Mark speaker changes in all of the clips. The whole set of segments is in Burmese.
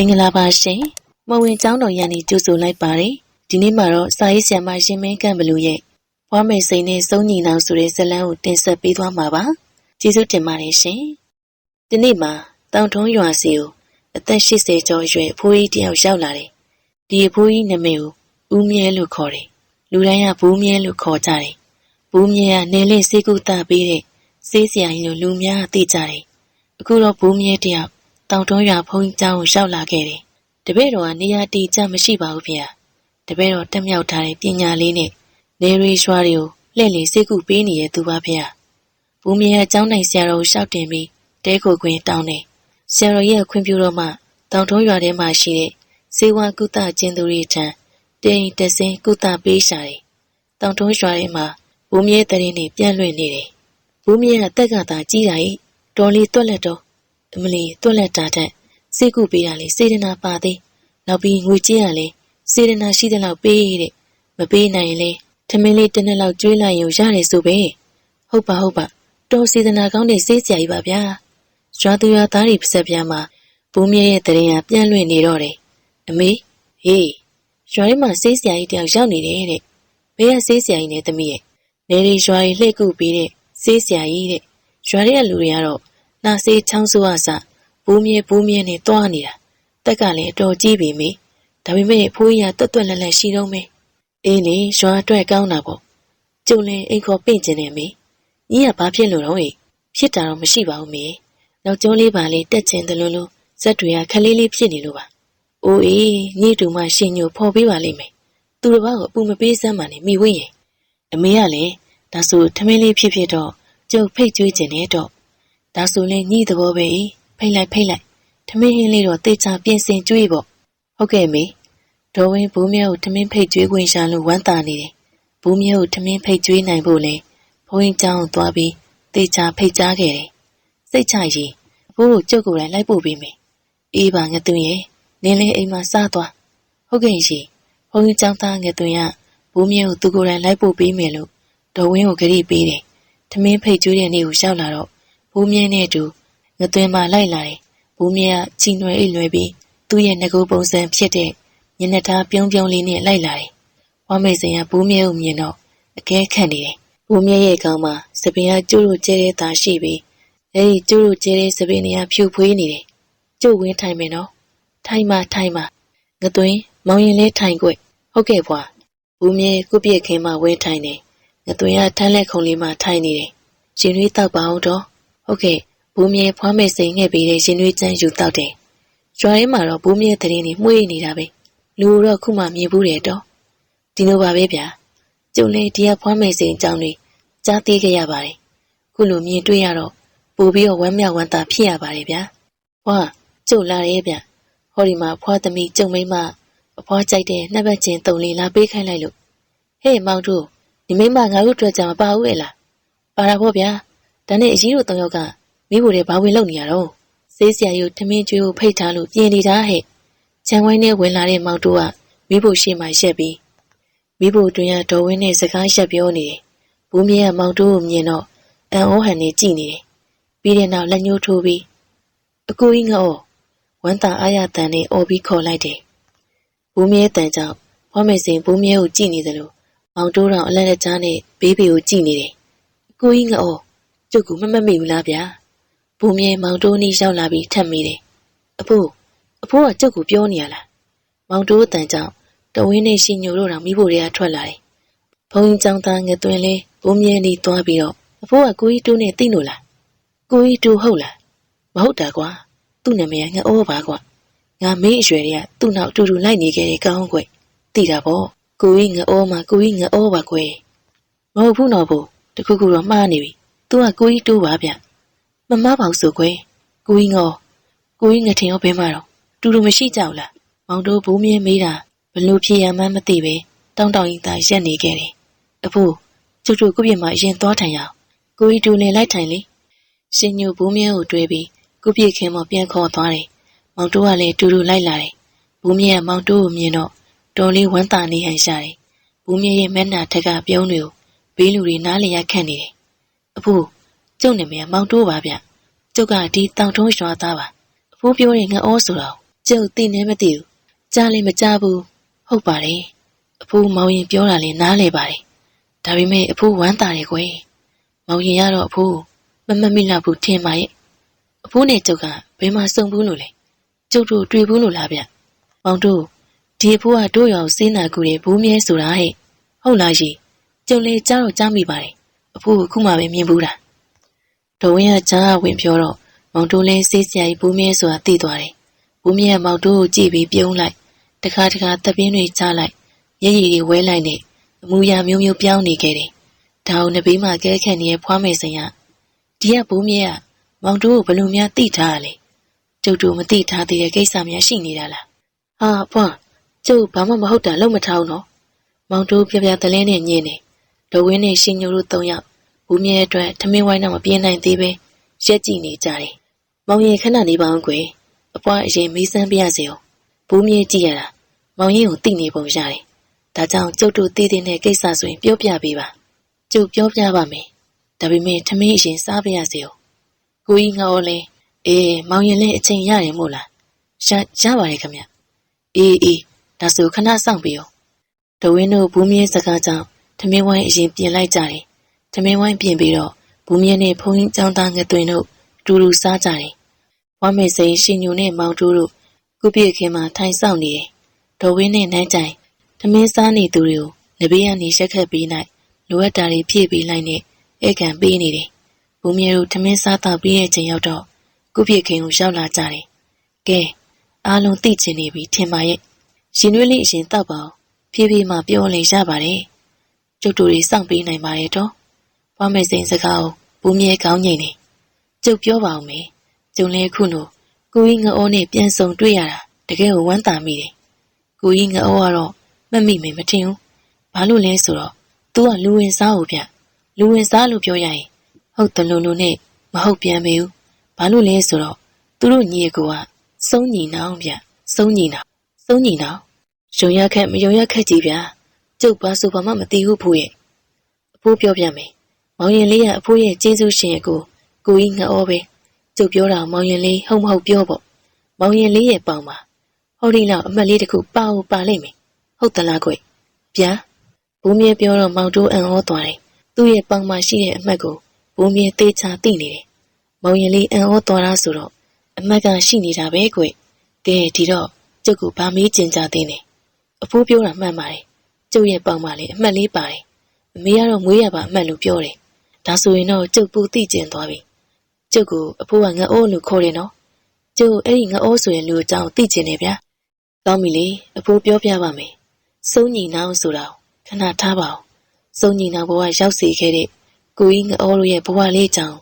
Speaker 1: င်္ဂလာပါရှင်မဝင်ကျောင်းတော်ရန်နေကြိုဆိုလိုက်ပါတယ်ဒီနေ့မှာတော့စာရေးဆရာမရှင်မင်းကန့်ဘလူရဲ့ဘွားမေစိန်နဲ့စုံညီနောင်ဆိုတဲ့ဇာတ်လမ်းကိုတင်ဆက်ပေးသွားမှာပါကျေးဇူးတင်ပါတယ်ရှင်ဒီနေ့မှာတောင်ထုံးရွာစီကိုအသက်80ကျော်အရွယ်အဖိုးကြီးတယောက်ရောက်လာတယ်ဒီအဖိုးကြီးနာမည်ကိုဦးမြဲလို့ခေါ်တယ်လူတိုင်းကဘူးမြဲလို့ခေါ်ကြတယ်ဘူးမြဲကနေလင့်စေကုသပေးတဲ့စေးစရာကြီးလို့လူများသိကြတယ်အခုတော့ဘူးမြဲတယောက် တောင်ထုံးရွာဖုန်းကြီးကျောင်းကိုရောက်လာခဲ့တယ်တပည့်တော်ကနေရာတီချမရှိပါဘူးဗျာတပည့်တော်တက်မြောက်ထားတဲ့ပညာလေးနဲ့နေရီရွှာတွေကိုလှည့်လည်စေကုပေးနေတဲ့သူပါဗျာဘူးမြဲအကြောင်းနိုင်ဆရာတော်ကိုရှောက်တင်ပြီးတဲကိုခွင်တောင်းတယ်ဆရာတော်ရဲ့ခွင့်ပြုတော့မှတောင်ထုံးရွာထဲမှာရှိတဲ့စေဝါကုသကျင်းသူတွေထံတင်တဆင်းကုသပေးရှာတယ်တောင်ထုံးရွာထဲမှာဘူးမြဲတရင်နေပြန့်လွင့်နေတယ်ဘူးမြဲကတက်ကသာကြီးတာ ਈ တော်လီတွက်လက်တော့ အမလီတွက်လက်တာတဲ့စိတ်ကူပေးတာလေစေတနာပါသေးနောက်ပြီးငွေကြေးရလေစေတနာရှိတဲ့လောက်ပေးတဲ့မပေးနိုင်ရင်လေထမင်းလေးတစ်နှစ်လောက်ကျွေးလိုက်ရုံရတယ်ဆိုပဲဟုတ်ပါဟုတ်ပါတော်စေတနာကောင်းတဲ့စေးစရာကြီးပါဗျာရွာသူရွာသားတွေပါဆက်ပြားမှာဘူးမြဲရဲ့တရင်ကပြန့်လွင့်နေတော့တယ်အမေဟေးရွာထဲမှာစေးစရာကြီးတယောက်ရောက်နေတယ်တဲ့ဘယ်ကစေးစရာကြီးနဲ့သမီးရဲ့နေရီရွာကြီးလှည့်ကူပေးတဲ့စေးစရာကြီးတဲ့ရွာထဲကလူတွေကတော့ နာစေးချောင်းဆိုးအစဘူးမြဲဘူးမြဲနဲ့တွားနေတာတက်ကလည်းအတော်ကြီးပြီမေဒါပေမဲ့ဖိုးကြီးကတွတ်တွတ်လက်လက်ရှိတော့မေအေးလေရွာအတွက်ကောင်းတာပေါ့ကျုံလင်အိတ်ခေါ်ပင့်ကျင်နေမေညီကဘာဖြစ်လို့တော့ဟဲ့ဖြစ်တာတော့မရှိပါဘူးမေနောက်ကျောင်းလေးပါလေးတက်ချင်တယ်လို့လို့ဇက်တွေကခလေးလေးဖြစ်နေလို့ပါအိုးအေးညီတူမှရှင်ညိုဖော်ပေးပါလိမ့်မယ်သူတစ်ပါးကိုအပူမပေးစမ်းပါနဲ့မိဝင်းရင်အမေကလည်းဒါဆိုထမင်းလေးဖြစ်ဖြစ်တော့ကျုပ်ဖိတ်ကျွေးကျင်နေတော့ ဒါဆိုလဲညှိသဘောပဲ။ဖိတ်လိုက်ဖိတ်လိုက်။ထမင်းဟင်းလေးတော့တေချာပြင်ဆင်ကြွေးပေါ့။ဟုတ်ကဲ့မေ။ဒေါ်ဝင်းဘူးမြဲကိုထမင်းဖိတ်ကြွေးခွင့်ရှာလို့ဝမ်းသာနေတယ်။ဘူးမြဲကိုထမင်းဖိတ်ကြွေးနိုင်ဖို့လဲဘုန်းကြီးကျောင်းသွားပြီးတေချာဖိတ်ကြားခဲ့တယ်။စိတ်ချရည်ဘိုးကိုကြုတ်ကိုယ်တိုင်လိုက်ပို့ပေးမယ်။အေးပါငါသူရဲ့နင်းလေးအိမ်မှာစသွား။ဟုတ်ကဲ့ရည်။ဘုန်းကြီးကျောင်းသားငါသူရဘူးမြဲကိုသူကိုယ်တိုင်လိုက်ပို့ပေးမယ်လို့ဒေါ်ဝင်းကိုကြိပေးတယ်။ထမင်းဖိတ်ကျွေးတဲ့နေ့ကိုရောက်လာတော့ ဘူးမြဲနဲ့အတူငသွင်းမှလိုက်လာတယ်ဘူးမြဲကချီနွယ်အိတ်လွယ်ပြီးသူ့ရဲ့ငကိုပုံစံဖြစ်တဲ့ညနေသားပြုံးပြုံးလေးနဲ့လိုက်လာတယ်ဝမ်းမေစင်ကဘူးမြဲကိုမြင်တော့အကဲခတ်နေတယ်ဘူးမြဲရဲ့ခေါင်းမှာစပင်ကကျိုးတို့ကျဲတဲ့သားရှိပြီးအဲဒီကျိုးတို့ကျဲတဲ့စပင်တွေကဖြူဖွေးနေတယ်ကျုပ်ဝင်းထိုင်မယ်နော်ထိုင်ပါထိုင်ပါငသွင်းမောင်ရင်လေးထိုင်ခွက်ဟုတ်ကဲ့ဘွာဘူးမြဲကုပြည့်ခင်းမှဝင်းထိုင်တယ်ငသွင်းကထမ်းလက်ခုံလေးမှထိုင်နေတယ်ရှင်ရွေးတောက်ပါအောင်တော့ ဟုတ်ကဲ့ဘူးမြဲဖွားမဲ့စိန်ခဲ့ပြီးတဲ့ရှင်ရွေးချမ်းယူတောက်တယ်ရွာထဲမှာတော့ဘူးမြဲသတင်းတွေမှုေးနေတာပဲလူတော့ခုမှမြင်ဘူးတယ်တော့ဒီလိုပါပဲဗျာကျုံလေဒီကဖွားမဲ့စိန်အကြောင်းတွေကြားသိခဲ့ရပါတယ်ခုလိုမြင်တွေ့ရတော့ပို့ပြီးတော့ဝမ်းမြောက်ဝမ်းသာဖြစ်ရပါတယ်ဗျာဟွာကျုပ်လာရဲ့ဗျဟောဒီမှာဖွားသမီးကျုံမိမအဖွားကြိုက်တဲ့နှက်ဘက်ချင်းတုံလေးလာပေးခိုင်းလိုက်လို့ဟေးမောင်တို့ဒီမိမငါတို့အတွက်ကြမပါဘူးလေလားပါတာပေါ့ဗျာ ဒါနဲ့အကြီးတို့တောင်ယောက်ကမိဖို့တဲ့ဘာဝင်လောက်နေရတော့စေးစရာယူထမင်းကျွေးကိုဖိတ်ထားလို့ပြင်နေတာဟဲ့ခြံဝိုင်းနဲ့ဝင်လာတဲ့မောင်တို့ကမိဖို့ရှိမှရက်ပြီးမိဖို့အတွင်းကဒေါ်ဝင်းနဲ့စကားရက်ပြောနေတယ်ဘူးမြဲကမောင်တို့ကိုမြင်တော့အန်အိုးဟန်နဲ့ကြည်နေတယ်ပြီးတဲ့နောက်လက်ညှိုးထိုးပြီးအကူကြီးငေါ့ဝမ်းသာအားရတန်နဲ့អော်ပြီးခေါ်လိုက်တယ်ဘူးမြဲတန်ကြောင့်ဖွားမေစင်ဘူးမြဲကိုကြည်နေတယ်လို့မောင်တိုးတော်အလက်လက်ကြားနဲ့ဘေးဘေကိုကြည်နေတယ်အကူကြီးငေါ့ ကျုပ်ကမမတ်မိဘူးလားဗျာဘူးမြဲမောင်တိုးနီးရောက်လာပြီးထပ်မိတယ်အဖိုးအဖိုးကကျုပ်ကိုပြောနေရလားမောင်တိုးတန်ကြောင့်တဝင်းနဲ့ရှင်ညိုတို့တော်မိဖို့တွေကထွက်လာတယ်ဘုံကြီးចောင်းသားငသွင်းလေးဘူးမြဲနီးသွားပြီးတော့အဖိုးကကိုကြီးတိုးနဲ့သိလို့လားကိုကြီးတိုးဟုတ်လားမဟုတ်တာကွာသူ့နာမည်ကငအိုးပါကွာငါမင်းအရွယ်တွေကသူ့နောက်အတူတူလိုက်နေခဲ့တဲ့ကောင်းကွယ်သိတာပေါ့ကိုကြီးငအိုးမှာကိုကြီးငအိုးပါကွယ်မဟုတ်ဘူးတော့ဘူးတခုခုတော့မှားနေပြီ သူကကိုကြီးတိုးပါဗျမမပါဘူးဆိုကွယ်ကိုကြီးငေါကိုကြီးငထင်ရောဘဲမှာတော့တူတူမရှိကြဘူးလားမောင်တို့ဘိုးမြဲမေးတာဘလို့ဖြစ်ရမှန်းမသိပဲတောင်းတောင်းရင်သာရက်နေခဲ့တယ်အဖိုးကျုပ်တို့ကိုပြစ်မှာအရင်သွားထိုင်ရအောင်ကိုကြီးတူနေလိုက်ထိုင်လေရှင်ညိုဘိုးမြဲကိုတွေးပြီးကုပြည့်ခင်းမပြန်ခေါ်သွားတယ်။မောင်တိုးကလည်းတူတူလိုက်လာတယ်။ဘူးမြဲကမောင်တိုးကိုမြင်တော့တော်လေးဝမ်းသာနေဟန်ရှာတယ်။ဘူးမြဲရဲ့မျက်နှာထက်ကပြုံးတွေကိုဘေးလူတွေနားလည်ရခန့်နေတယ်။ အဖိုးကျုပ်နာမည်ကမောင်တိုးပါဗျ။ကျုပ်ကဒီတောင်ထုံးရွာသားပါ။အဖိုးပြောတဲ့ငအောဆိုတော့ကျုပ်သိနေမသိဘူးကြားလည်းမကြားဘူးဟုတ်ပါတယ်အဖိုးမောင်ရင်ပြောတာလည်းနားလေပါတယ်ဒါပေမဲ့အဖိုးဝမ်းသာတယ်ကွယ်မောင်ရင်ကတော့အဖိုးမမမိလောက်ဘူးထင်ပါရဲ့အဖိုးနဲ့ကျုပ်ကဘယ်မှာစုံဘူးလို့လဲကျုပ်တို့တွေ့ဘူးလို့လားဗျမောင်တို့ဒီအဖိုးကတို့ရောင်စေးနာကူတဲ့ဘူးမြဲဆိုတာဟဲ့ဟုတ်လားကြီးကျုပ်လည်းကြားတော့ကြားမိပါတယ် အဖိုးကခုမှပဲမြင်ဘူးတာဒေါ်ဝင်းကကြားဝင်ပြောတော့မောင်တို့လည်းစေးစရာကြီးဘူးမြဲဆိုတာသိသွားတယ်ဘူးမြဲကမောင်တို့ကိုကြည့်ပြီးပြုံးလိုက်တခါတခါတပ်ပြင်းတွေချလိုက်ရည်ရည်တွေဝဲလိုက်နေအမူအရာမျိုးမျိုးပြောင်းနေခဲ့တယ်ဒါအောင်နဘေးမှာကဲခန့်နေတဲ့ဖွားမယ်စင်ရဒီကဘူးမြဲကမောင်တို့ကိုဘယ်လိုများသိထားရလဲကျုပ်တို့မသိထားသေးတဲ့ကိစ္စများရှိနေတာလားဟာဖွားကျုပ်ဘာမှမဟုတ်တာလုံးမထားဘူးနော်မောင်တို့ပြပြတလဲနဲ့ညင်းနေ ဒဝင်းနဲ့ရှင်ညိုတို့သုံးယောက်ဘူးမြဲအတွက်ထမင်းဝိုင်းတော့မပြင်းနိုင်သေးပဲရက်ကြည့်နေကြတယ်မောင်ရင်ခဏနေပါအောင်ကွယ်အပွားအရင်မေးစမ်းပြရစေအောင်ဘူးမြဲကြည့်ရတာမောင်ရင်ကိုသိနေပုံရတယ်ဒါကြောင့်ကျုပ်တို့သိတဲ့ကိစ္စဆိုရင် ပြောပြပေးပါကျုပ်ပြောပြပါမယ်ဒါပေမဲ့ထမင်းအရင်စားပြရစေအောင်ကိုကြီးငါောလဲအေးမောင်ရင်လည်းအချိန်ရတယ်မို့လားရရပါတယ်ခင်ဗျအေးအေးဒါဆိုခဏစောင့်ပြီးအောင်ဒဝင်းတို့ဘူးမြဲစကားကြောင့် ထမင်းဝိုင်းအရင်ပြင်လိုက်ကြတယ်ထမင်းဝိုင်းပြင်ပြီးတော့ဘူးမြဲနဲ့ဖုန်းကြီးចောင်းသားငသွင်တို့တူတူစားကြတယ်ဝမ်းမေစိန်ရှင်ညိုနဲ့မောင်တိုးတို့ကုပြည့်ခင်းမှာထိုင်ဆောင်နေတယ်ဒေါ်ဝင်းနဲ့နန်းကြိုင်ထမင်းစားနေသူတွေကိုနဘေးကနေရက်ခတ်ပေးလိုက်လိုအပ်တာတွေဖြည့်ပေးလိုက်နဲ့ဧကန်ပေးနေတယ်။ဘူမြဲတို့ထမင်းစားတော့ပြီးတဲ့ချိန်ရောက်တော့ကုပြည့်ခင်ကိုရောက်လာကြတယ်။ကဲအားလုံးသိချင်နေပြီထင်ပါရဲ့။ရှင်နွေးလေးအရင်တောက်ပါအောင်ဖြည်းဖြည်းမှပြောလင်ရပါတယ်။ ကျုပ်တို့တွေစောင့်ပေးနိုင်ပါတယ်တော့။ဘွားမေစိန်စကားကိုဘူမြဲကောင်းငိမ့်နေ။ကျုပ်ပြောပါအောင်မေ။ကျုံလဲခုနိုကိုကြီးငအိုးနဲ့ပြန်ဆုံတွေ့ရတာတကယ်ကိုဝမ်းသာမိတယ်။ကိုကြီးငအိုးကတော့မမိမေမထင်ဘူး။ဘာလို့လဲဆိုတော့ तू ကလူဝင်စားကိုဗျ။လူဝင်စားလို့ပြောရရင်ဟုတ်တယ်လို့လို့နဲ့မဟုတ်ပြန်မေဘူး။ဘာလို့လဲဆိုတော့သူတို့ညီအကိုကစုံညီနောင်ဗျ။စုံညီနောင်စုံညီနောင်ရုံရခက်မရုံရခက်ကြီးဗျာ။ ကျုပ်ပါဆိုဘာမှမသိဘူးဖို့ရဲ့။အဖိုးပြောပြမယ်။မောင်ရင်လေးကအဖိုးရဲ့ကျေးဇူးရှင်ရဲ့ကိုကိုကြီးငအောပဲ။ကျုပ်ပြောတာမောင်ရင်လေးဟုတ်မဟုတ်ပြောပေါ့။မောင်ရင်လေးရဲ့ပေါင်ပါ။ဟောဒီလောက်အမတ်လေးတခုပါဦးပါလိမ့်မယ်။ဟုတ်သလားကွ။ဗျာ။ဘူးမြဲပြောတော့မောင်တိုးအံ့ဩသွားတယ်။သူ့ရဲ့ပေါင်မှာရှိတဲ့အမတ်ကိုဘူးမြဲသေးချာသိနေတယ်။မောင်ရင်လေးအံ့ဩသွားတာဆိုတော့အမတ်ကရှိနေတာပဲကွ။ကဲဒီတော့ကျုပ်ကဗာမေးကျင်ကြသေးတယ်။အဖိုးပြောတာမှန်ပါတယ်။ ကျုပ်ရဲ့ပေါင်မှာလေအမတ်လေးပါတယ်။အမေကတော့မွေးရပါအမတ်လို့ပြောတယ်။ဒါဆိုရင်တော့ကျုပ်ပူသိကျင်သွားပြီ။ကျုပ်ကအဖိုးကငအိုးလို့ခေါ်တယ်နော်။ကျုပ်အဲ့ဒီငအိုးဆိုရင်လူအကြောင်းသိကျင်တယ်ဗျာ။ကောင်းပြီလေအဖိုးပြောပြပါမယ်။စုံညီနောင်ဆိုတာခဏထားပါအောင်။စုံညီနောင်ဘဝရောက်စီခဲ့တဲ့ကိုကြီးငအောတို့ရဲ့ဘဝလေးကြောင့်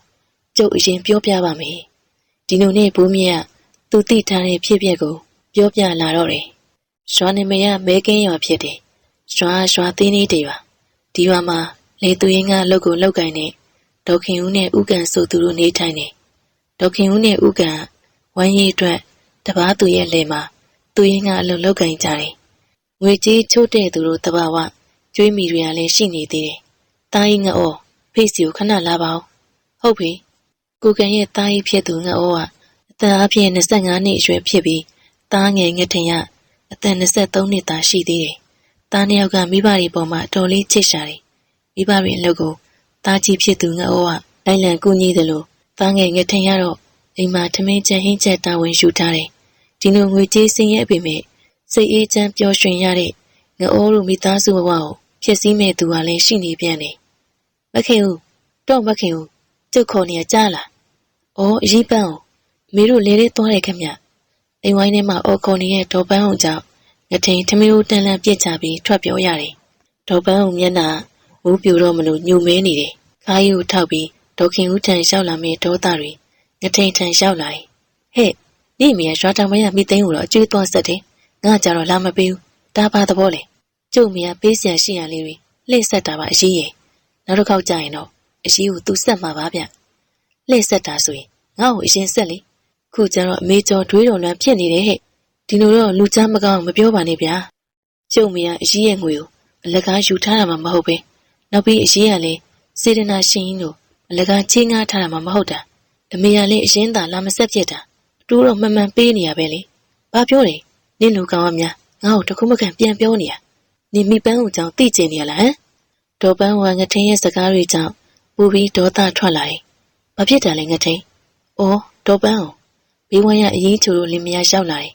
Speaker 1: ကျုပ်အရင်ပြောပြပါမယ်။ဒီလိုနဲ့ဘိုးမြတ်ကသူသိထားတဲ့ဖြစ်ပျက်ကိုပြောပြလာတော့တယ်။ရွာနေမရမဲကင်းရွာဖြစ်တယ်။ ရွာရွာသေးနေတယ်ရွာ။ဒီရွာမှာလေသူရင်ကလောက်ကိုလောက်ကင်နေဒေါခင်ဦးနဲ့ဥကန်ဆိုသူတို့နေထိုင်နေ။ဒေါခင်ဦးနဲ့ဥကန်ဝမ်းရည်အတွက်တပားသူရဲ့လေမှာသူရင်ကအလုံးလောက်ကင်ကြတယ်။ငွေကြီးချို့တဲ့သူတို့တဘာဝကျွေးမိတွေကလည်းရှိနေသေးတယ်။တားရင်ငအောဖေးစီကိုခဏလာပါဦးဟုတ်ပြီကိုကန်ရဲ့တားကြီးဖြစ်သူငါဩကအသက်အပြည့်25နှစ်အရွယ်ဖြစ်ပြီးတားငယ်ငထင်ရအသက်23နှစ်သာရှိသေးတယ် တားနှစ်ယောက်ကမိဘတွေပေါ်မှာတော်လေးချစ်ရှာတယ်မိဘတွေအလုပ်ကိုတားကြီးဖြစ်သူငါဩကလိုက်လံကူညီတယ်လို့တားငယ်ငထင်ရတော့အိမ်မှာထမင်းချက်ဟင်းချက်တာဝန်ယူထားတယ်ဒီလိုငွေကြေးစင်းရဲ့အပေမဲ့စိတ်အေးချမ်းပျော်ရွှင်ရတဲ့ငအိုးတို့မိသားစုဘဝကိုဖြစ်စည်းမဲ့သူကလည်းရှိနေပြန်တယ်မခင်ဦးတော့မခင်ဦးကျုပ်ခေါ်နေရကြားလား။အော်အရေးပန်းအောင်မေတို့လဲလေးသွားတယ်ခင်ဗျ။အိမ်ဝိုင်းထဲမှာအော်ခေါ်နေတဲ့ဒေါ်ပန်းအောင်ကြောင့် ငထိန်ထမင်းဦးတန်လန့်ပြစ်ချပြီးထွက်ပြောရတယ်။ဒေါ်ပန်းအောင်မျက်နှာမူးပြူတော့မလို့ညှို့မဲနေတယ်။ခါးရီကိုထောက်ပြီးဒေါ်ခင်ဦးထံလျှောက်လာမယ့်ဒေါသတွေငထိန်ထံလျှောက်လာတယ်။ဟဲ့နေမရရွာတောင်မရမိသိန်းကိုတော့အကျွေးသွားဆက်တယ်။ငါကြတော့လာမပေးဘူး။ဒါပါသဘောလေ။ကျုပ်မရပေးစရာရှိရလေးတွေလှည့်ဆက်တာပါအကြီးရဲ့။နောက်တစ်ခေါက်ကြာရင်တော့အရှိကိုသူဆက်မှာပါဗျလှည့်ဆက်တာဆိုရင်ငါ့ကိုအရင်ဆက်လေခုကျတော့အမေကျော်တွေးတော်လန်းဖြစ်နေတယ်ဟဲ့ ဒီလိုတော့လူချမ်းမကောင်းမပြောပါနဲ့ဗျာကျုံမရအရှိရဲ့ငွေကိုအလကားယူထားတာမှမဟုတ်ပဲနောက်ပြီးအရှိရလည်းစေတနာရှင်ကြီးတို့အလကားချင်းငားထားတာမှမဟုတ်တာအမေကလည်းအရင်သာလာမဆက်ဖြစ်တာတူတော့မှန်မှန်ပေးနေရပဲလေဘာပြောတယ်နင့်လူကောင်ကများငါ့ကိုတခုမခံပြန်ပြောနေရနင်မိပန်းကိုကြောင့်သိကျင်နေရလားဟမ်ဒေါ်ပန်းဝါငထင်းရဲ့စကားတွေကြောင့်ပူပြီးဒေါသထွက်လာတယ်ဘာဖြစ်တယ်လဲငထင်းအော်ဒေါ်ပန်းကိုဘေးဝမ်းရအရေးချိုတို့လင်မယားရောက်လာတယ်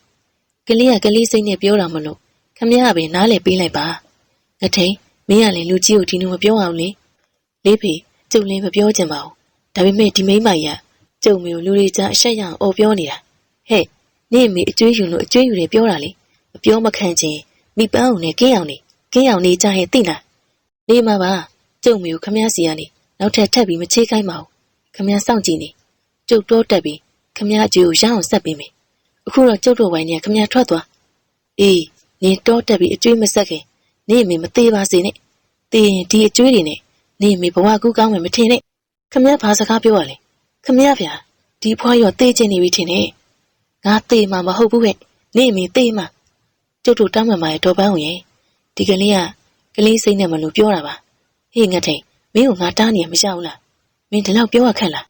Speaker 1: ကလေးကကလေးစိတ်နဲ့ပြောတာမလို့ခမရကပဲနားလေပေးလိုက်ပါငထင်းမင်းကလည်းလူကြီးကိုဒီလိုမပြောအောင်လေလေးဖေကျုပ်လည်းမပြောချင်ပါဘူးဒါပေမဲ့ဒီမိန်းမကြီးကကျုံမျိုးလူတွေကြားအဆက်ရအောင်အော်ပြောနေတာဟဲ့နင့်အမေအကျွေးယူလို့အကျွေးယူတယ်ပြောတာလေမပြောမခံချင်းမိပန်းအောင်နဲ့ကင်းအောင်နေကင်းအောင်နေကြရဲ့သိလားနေမှာပါကျုံမျိုးခမရစီကနေနောက်ထပ်ထပ်ပြီးမချေးခိုင်းပါဘူးခမရစောင့်ကြည့်နေကျုပ်တော့တက်ပြီးခမရအကျွေးကိုရအောင်ဆက်ပေးမယ် အခုတော့ကျုပ်တို့ဝိုင်းနေခမရထွက်သွားအေးနင်တော့တက်ပြီးအကျွေးမဆက်ခင်နေအမေမသေးပါစေနဲ့တည်ရင်ဒီအကျွေးတွေနဲ့နေအမေဘဝကူးကောင်းမယ်မထင်နဲ့ခမရဘာစကားပြောရလဲခမရဗျာဒီဖွားရောတေးချင်နေပြီထင်တယ်ငါတေးမှာမဟုတ်ဘူးဟဲ့နေအမေတေးမှာကျုပ်တို့တောင်းမှန်ပါရဲ့တော်ပန်းဝင်ရဲ့ဒီကလေးကကလေးစိတ်နဲ့မလို့ပြောတာပါဟေးငတ်ထိန်မင်းကငါတားနေရမရှောက်လားမင်းဒီလောက်ပြောရခက်လား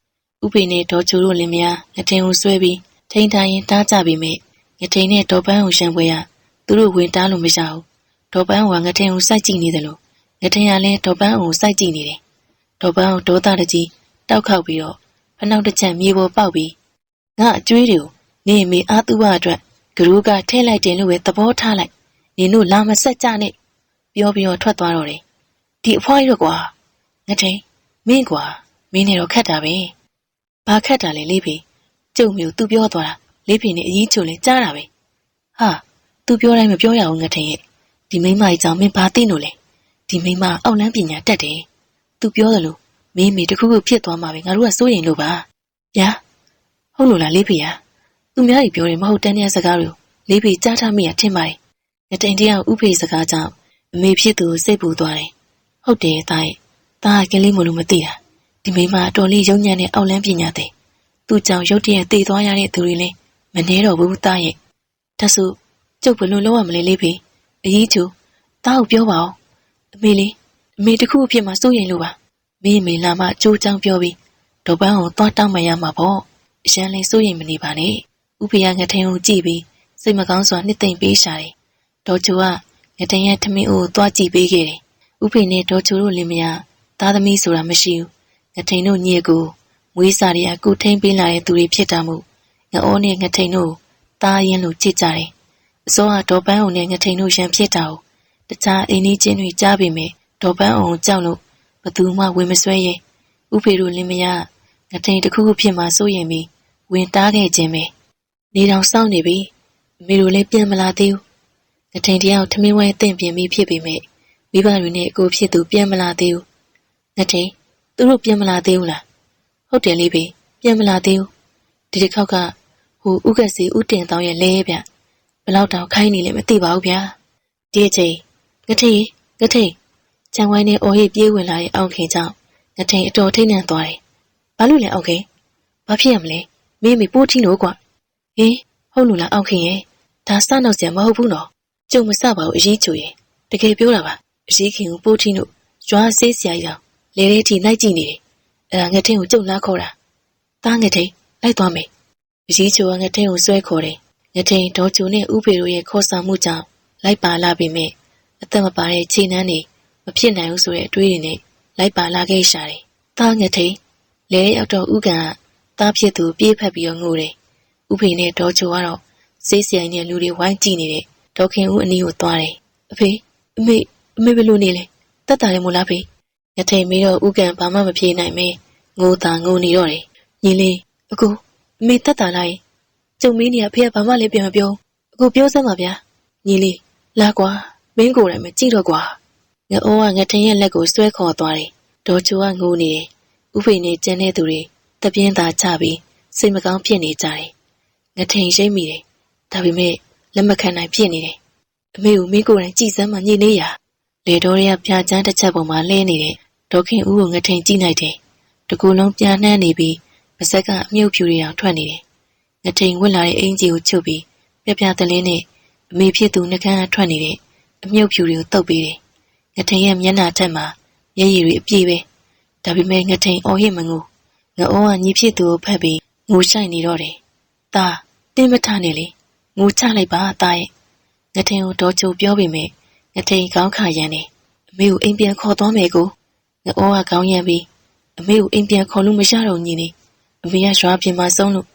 Speaker 1: ဥပေနဲ့ဒေါ်ချိုတို့လင်မယားငထင်ကိုဆွဲပြီး ထိန်ထားရင်တားကြပြီမေငထင်နဲ့ဒေါ်ပန်းကိုရှံပွဲရသူတို့ဝင်တားလို့မရဘူးဒေါ်ပန်းကငထင်ကိုစိုက်ကြည့်နေတယ်လို့ငထင်ကလည်းဒေါ်ပန်းကိုစိုက်ကြည့်နေတယ်ဒေါ်ပန်းကိုဒေါသတကြီးတောက်ခောက်ပြီးတော့ဖနှောက်တစ်ချက်မြေပေါ်ပေါက်ပြီးငါအကျွေးတွေကိုနေမေအားသူ့ဘအတွက်ဂရုကထဲလိုက်တယ်လို့ပဲသဘောထားလိုက်နင်တို့လာမဆက်ကြနဲ့ပြောပြီးတော့ထွက်သွားတော့တယ်ဒီအဖွားရွက်ကွာငထိန်မင်းကွာမင်းနေတော့ခက်တာပဲဘာခက်တာလဲလေးဖေ ကျုံမျိုးသူပြောသွားတာလေးဖေနဲ့အကြီးချိုလဲကြားတာပဲဟာသူပြောတိုင်းမပြောရဘူးငထိန်ရဲ့ဒီမိန်းမကြီးကြောင့်မင်းဘာသိလို့လဲဒီမိန်းမအောက်လန်းပညာတတ်တယ်သူပြောသလိုမင်းမေတခုခုဖြစ်သွားမှာပဲငါတို့ကစိုးရင်လို့ပါဗျာဟုတ်လို့လားလေးဖေဟာသူများကြီးပြောတယ်မဟုတ်တန်းတဲ့စကားတွေကိုလေးဖေကြားထားမိရထင်ပါတယ်ငတိန်တယောက်ဥဖေစကားကြောင့်အမေဖြစ်သူစိတ်ပူသွားတယ်ဟုတ်တယ်တာရဲ့တာကလေးမလို့မသိတာဒီမိမအတော်လေးရုံညံ့တဲ့အောက်လန်းပညာတဲ့ သူ့ကြောင့်ရုတ်တရက်တည်သွားရတဲ့သူတွေလည်းမနှဲတော့ဘူးတာရဲ့ဒါဆိုကျုပ်ဘယ်လိုလုပ်ရမလဲလေးဖေအကြီးကျူတာကိုပြောပါဦးအမေလေးအမေတခုအဖြစ်မှစိုးရင်လို့ပါမင်းမေလာမှအကျိုးချောင်းပြောပြီးဒေါ်ပန်းကိုသွားတောင်းမှရမှာပေါ့အရန်လေးစိုးရင်မနေပါနဲ့ဥပယငထင်းကိုကြည့်ပြီးစိတ်မကောင်းစွာနှစ်သိမ့်ပေးရှာတယ်ဒေါ်ချိုကငထင်းရဲ့ထမင်းအိုကိုသွားကြည့်ပေးခဲ့တယ်ဥဖေနဲ့ဒေါ်ချိုတို့လင်မယားသားသမီးဆိုတာမရှိဘူးငထင်းတို့ညစ်ကို မွေးစားရကုထိန်ပေးလာတဲ့သူတွေဖြစ်တာမို့ငအိုးနဲ့ငထိန်တို့တားရင်လို့ကြည့်ကြတယ်အစောကဒေါ်ပန်းအောင်နဲ့ငထိန်တို့ရန်ဖြစ်တာကိုတခြားအိမ်ကြီးချင်းတွေကြားပေမဲ့ဒေါ်ပန်းအောင်ကြောက်လို့ဘသူမှဝင်မဆွဲရဲဥဖေတို့လင်မယားငထိန်တစ်ခုခုဖြစ်မှစိုးရင်ပြီးဝင်တားခဲ့ခြင်းပဲနေတော်စောင့်နေပြီအမေတို့လည်းပြန်မလာသေးဘူးငထိန်တယောက်ထမင်းဝဲတင့်ပြင်ပြီးဖြစ်ပေမဲ့မိဘတွေနဲ့အကိုဖြစ်သူပြန်မလာသေးဘူးငထိန်သူတို့ပြန်မလာသေးဘူးလား ဟုတ်တယ်လေးပဲပြန်မလာသေးဘူးဒီတစ်ခေါက်ကဟိုဥက္ကစီဥတင်တောင်းရဲ့လဲဗျဘလောက်တောင်ခိုင်းနေလဲမသိပါဘူးဗျာဒီအချိန်ငထိန်ငထိန်ချန်ဝိုင်းနဲ့အော်ဟစ်ပြေးဝင်လာတဲ့အောင်ခင်ကြောင့်ငထိန်အတော်ထိတ်နှံသွားတယ်ဘာလို့လဲအောင်ခင်ဘာဖြစ်ရမလဲမင်းမေပိုးထီလို့ကွာဟင်ဟုတ်လို့လားအောင်ခင်ရဲ့ဒါစနောက်စရာမဟုတ်ဘူးနော်ကျုံမစပါဘူးအရေးချိုရဲ့တကယ်ပြောတာပါအရေးခင်ကိုပိုးထီလို့ကြွားဆေးစရာကြီးအောင်လေထဲထိလိုက်ကြည့်နေတယ် အဲ့ဒါငထင်းကိုကျုံလာခေါ်တာတားငထင်းလိုက်သွားမယ်အရေးချိုကငထင်းကိုဆွဲခေါ်တယ်ငထင်းဒေါ်ချိုနဲ့ဥဖေတို့ရဲ့ခေါ်ဆောင်မှုကြောင့်လိုက်ပါလာပေမဲ့အသက်မပါတဲ့ခြေနှမ်းတွေမဖြစ်နိုင်ဘူးဆိုတဲ့အတွေးတွေနဲ့လိုက်ပါလာခဲ့ရှာတယ်တားငထင်းလေရောက်တော့ဥကန်ကတားဖြစ်သူပြေးဖက်ပြီးတော့ငိုတယ်ဥဖေနဲ့ဒေါ်ချိုကတော့စေးဆိုင်နဲ့လူတွေဝိုင်းကြည့်နေတဲ့ဒေါခင်ဦးအနီးကိုသွားတယ်အဖေအမေအမေဘယ်လိုနေလဲတက်တာလည်းမို့လားဖေ ရထိန်မေးတော့ဥကန်ဘာမှမဖြေနိုင်မဲငိုတာငိုနေတော့တယ်ညီလေးအကူအမေတက်တာလိုက်ကျုံမင်းနေကဖေကဘာမှလည်းပြန်မပြောအကူပြောစမ်းပါဗျာညီလေးလာကွာမင်းကိုယ်တိုင်မကြည့်တော့ကွာငအိုးကငထင်းရဲ့လက်ကိုဆွဲခေါ်သွားတယ်ဒေါ်ချိုကငိုနေတယ်ဥဖေနဲ့ကျန်တဲ့သူတွေတပြင်းသာချပြီးစိတ်မကောင်းဖြစ်နေကြတယ်ငထင်းရိမ့်မိတယ်ဒါပေမဲ့လက်မခံနိုင်ဖြစ်နေတယ်အမေကိုမင်းကိုယ်တိုင်ကြည်စမ်းမှညီလေးရလေတော်ရပြာချမ်းတစ်ချက်ပေါ်မှာလဲနေတဲ့ ဒေါခင်ဦးကိုငထိန်ကြည့်လိုက်တယ်တကူလုံးပြန်နှမ်းနေပြီးပါဇက်ကအမြုပ်ဖြူတွေအောင်ထွက်နေတယ်ငထိန်ဝစ်လာတဲ့အင်ကြီးကိုချုပ်ပြီးပြပြတလင်းနဲ့အမေဖြစ်သူနှကန်းကထွက်နေတဲ့အမြုပ်ဖြူတွေကိုတုပ်ပေးတယ်ငထိန်ရဲ့မျက်နှာထက်မှာမျက်ရည်တွေအပြည့်ပဲဒါပေမဲ့ငထိန်အော်ဟစ်မငိုငအိုးကညီဖြစ်သူကိုဖက်ပြီးငိုဆိုင်နေတော့တယ်။ตาတင်းမထနဲ့လေငိုချလိုက်ပါတာရဲ့ငထင်ကိုဒေါ်ချိုပြောပေမဲ့ငထင်ကောင်းခါရန်နေအမေကိုအိမ်ပြန်ခေါ်သွားမယ်ကို ငအောကကောင်းရန်ပြီးအမေကိုအိမ်ပြန်ခေါ်လို့မရတော့ညီနေအမေကရွာပြင်မှာဆုံးလို့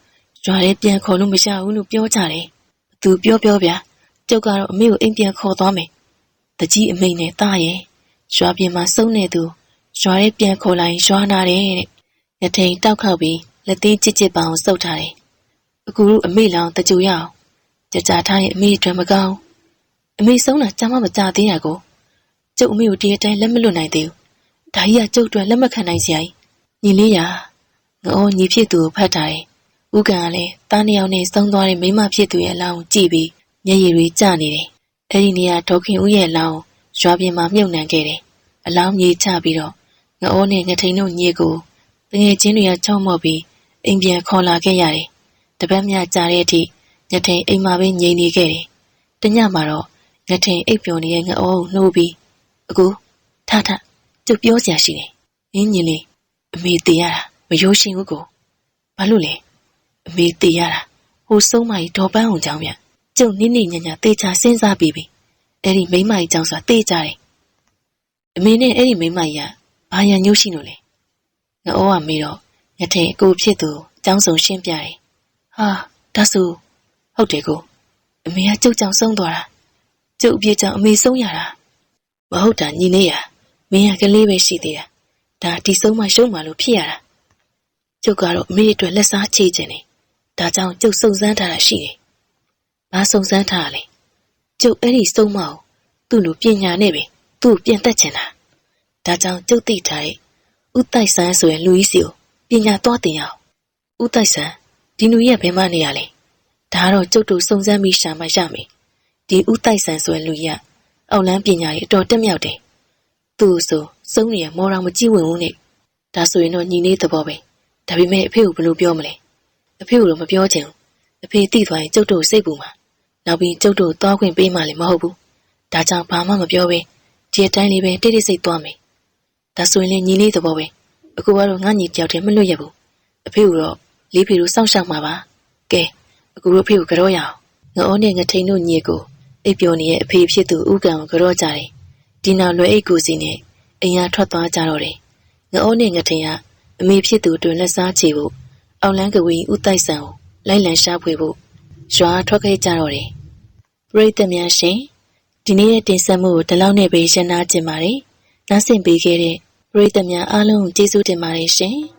Speaker 1: ရွာထဲပြန်ခေါ်လို့မရဘူးလို့ပြောကြတယ်သူပြောပြောဗျာကျုပ်ကတော့အမေကိုအိမ်ပြန်ခေါ်သွားမယ်တကြီးအမိန်နဲ့တာရဲ့ရွာပြင်မှာဆုံးနေသူရွာထဲပြန်ခေါ်လိုက်ရွာနာတယ်တဲ့ငထင်တောက်ခောက်ပြီးလက်သေးကြစ်ကြစ်ပအောင်စုပ်ထားတယ်အခုတို့အမေလောင်တကြူရအောင်ကြကြထားရင်အမေအတွက်မကောင်းအမေဆုံးတာကြားမမကြသေးရကိုကျုပ်အမေကိုဒီအတိုင်းလက်မလွတ်နိုင်သေးဘူး ဒါကြီးကကျုပ်အတွက်လက်မခံနိုင်စရာကြီးညီလေးရာငအောညီဖြစ်သူကိုဖတ်ထားတယ်ဥကန်ကလည်းတားနှစ်ယောက်နဲ့ဆုံးသွားတဲ့မိမဖြစ်သူရဲ့အလောင်းကိုကြည့်ပြီးမျက်ရည်တွေကျနေတယ်အဲ့ဒီနေရာဒေါခင်ဦးရဲ့အလောင်းကိုရွာပြင်မှာမြုပ်နှံခဲ့တယ်အလောင်းမြေချပြီးတော့ငအောနဲ့ငထိန်တို့ညီကိုတငယ်ချင်းတွေကချောင်းမော့ပြီးအိမ်ပြန်ခေါ်လာခဲ့ရတယ်တပတ်မြကြာတဲ့အထိငထိန်အိမ်မှာပဲငြိမ်နေခဲ့တယ်တညမှာတော့ငထိန်အိပ်ပျော်နေတဲ့ငအောကိုနှိုးပြီးအကူထထ ကျုပ်ပြောစရာရှိတယ်။အင်းညီလေးအမေတည်ရတာမရိုးရှင်ဘူးကို။ဘာလို့လဲ။အမေတည်ရတာဟိုဆုံးမကြီးဒေါ်ပန်းအောင်ကြောင့်ဗျ။ကျုပ်နိမ့်နိမ့်ညံ့ညံ့တေချာစဉ်းစားပြီးပြီ။အဲ့ဒီမိမကြီးကြောင့်ဆိုတာတေးကြတယ်။အမေနဲ့အဲ့ဒီမိမကြီးကဘာရန်ညှို့ရှိလို့လဲ။ငါဩကမေတော့ညထင်အကိုဖြစ်သူကျောင်းဆောင်ရှင်းပြတယ်။ဟာဒါဆိုဟုတ်တယ်ကိုအမေကကျုပ်ကြောင့်ဆုံးသွားတာ။ကျုပ်အပြစ်ကြောင့်အမေဆုံးရတာ။မဟုတ်တာညီနေရ မင်းကကလေးပဲရှိသေးတာဒါဒီဆုံးမှရှုံးမှလို့ဖြစ်ရတာကျုပ်ကတော့အမေအတွက်လက်စားချေခြင်းနေဒါကြောင့်ကျုပ်စုံစမ်းထားတာရှိတယ်ဘာစုံစမ်းထားရလဲကျုပ်အဲ့ဒီဆုံးမအောင်သူ့လိုပညာနဲ့ပဲသူ့ကိုပြန်တက်ချင်တာဒါကြောင့်ကျုပ်သိထားတဲ့ဥတိုက်ဆန်းဆိုရင်လူကြီးစီကိုပညာသွားတင်ရအောင်ဥတိုက်ဆန်းဒီလူရဲ့ဘယ်မှနေရလဲဒါကတော့ကျုပ်တို့စုံစမ်းပြီးရှာမှရမယ်ဒီဥတိုက်ဆန်းဆိုရင်လူကြီးကအောက်လန်းပညာကြီးအတော်တက်မြောက်တယ် သူ့ဆိုစုံးနေရမော်တော်မကြည့်ဝင်ဘူးနဲ့ဒါဆိုရင်တော့ညီလေးသဘောပဲဒါပေမဲ့အဖေကိုဘယ်လိုပြောမလဲအဖေကိုတော့မပြောချင်ဘူးအဖေသိသွားရင်ကျုပ်တို့စိတ်ပူမှာနောက်ပြီးကျုပ်တို့သွားခွင့်ပေးမှလည်းမဟုတ်ဘူးဒါကြောင့်ဘာမှမပြောဘဲဒီအတိုင်းလေးပဲတိတ်တိတ်ဆိတ်သွားမယ်ဒါဆိုရင်လည်းညီလေးသဘောပဲအခုကတော့ငါညီတယောက်တည်းမလွတ်ရဘူးအဖေကတော့လေးဖေတို့စောင့်ရှောက်မှာပါကဲအခုတို့အဖေကိုကြောရအောင်ငအောနဲ့ငထိန်တို့ညီကိုအိပ်ပျော်နေရဲ့အဖေဖြစ်သူဥကံကိုကြောကြတယ် ဒီနောက်လွယ်အိတ်ကိုစီနဲ့အိမ်ရထွက်သွားကြတော့တယ်။ငအိုးနဲ့ငထင်ကအမေဖြစ်သူတွင်လက်စားချေဖို့အောင်လန်းကဝီဥတိုက်ဆန်ကိုလိုက်လံရှာဖွေဖို့ရွာထွက်ခဲ့ကြတော့တယ်။ပရိသတ်များရှင်ဒီနေ့ရဲ့တင်ဆက်မှုကိုဒီလောက်နဲ့ပဲရှင်းနာခြင်းပါတယ်။နားဆင်ပေးခဲ့တဲ့ပရိသတ်များအားလုံးကိုကျေးဇူးတင်ပါတယ်ရှင်။